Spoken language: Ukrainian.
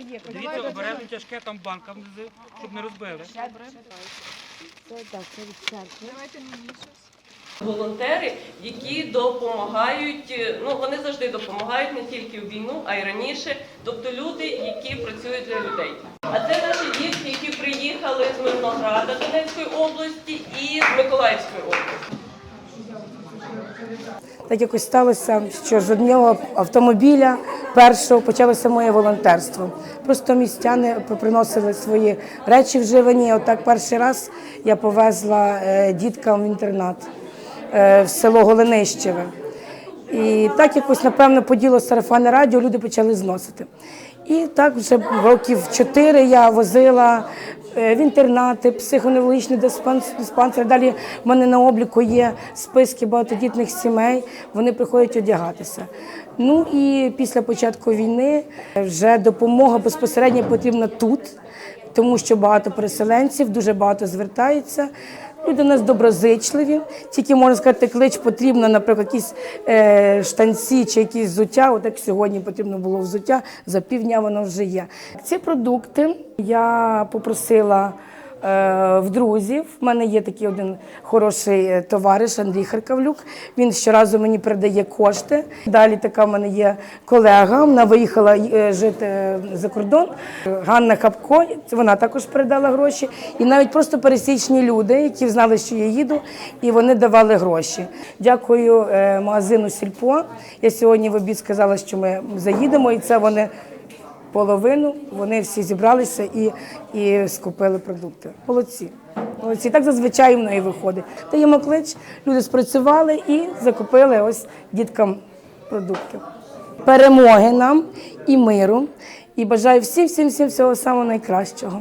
є. Дивіться, обережно тяжке там банка внизу, щоб не розбили. Це так, це від церкви. Волонтери, які допомагають, е, ну вони завжди допомагають не тільки в війну, а й раніше. Тобто люди, які працюють для людей. А це наші дітки, які приїхали з Мирнограда Донецької області і з Миколаївської області. Так якось сталося, що з одного автомобіля першого почалося моє волонтерство. Просто містяни приносили свої речі вживані. Отак перший раз я повезла е, діткам в інтернат е, в село Голенищеве. І так якось, напевно, поділо сарафане радіо, люди почали зносити. І так вже років чотири я возила в інтернати, психоневрологічний диспанс- диспансер. Далі в мене на обліку є списки багатодітних сімей, вони приходять одягатися. Ну і після початку війни вже допомога безпосередньо потрібна тут, тому що багато переселенців, дуже багато звертаються. Люди у нас доброзичливі, тільки можна сказати, клич потрібно, наприклад, якісь е, штанці чи якісь взуття. От як сьогодні потрібно було взуття, за півдня воно вже є. Ці продукти я попросила в друзів. У мене є такий один хороший е, товариш Андрій Харкавлюк. Він щоразу мені передає кошти. Далі така в мене є колега. Вона виїхала е, жити е, за кордон. Ганна Хапко, це вона також передала гроші. І навіть просто пересічні люди, які знали, що я їду, і вони давали гроші. Дякую е, магазину Сільпо. Я сьогодні в обід сказала, що ми заїдемо, і це вони половину. Вони всі зібралися і, і скупили продукти. Молодці. Молодці. Так зазвичай воно і виходить. Даємо клич, люди спрацювали і закупили ось діткам продукти. Перемоги нам і миру. І бажаю всім, всім, всім всього самого найкращого.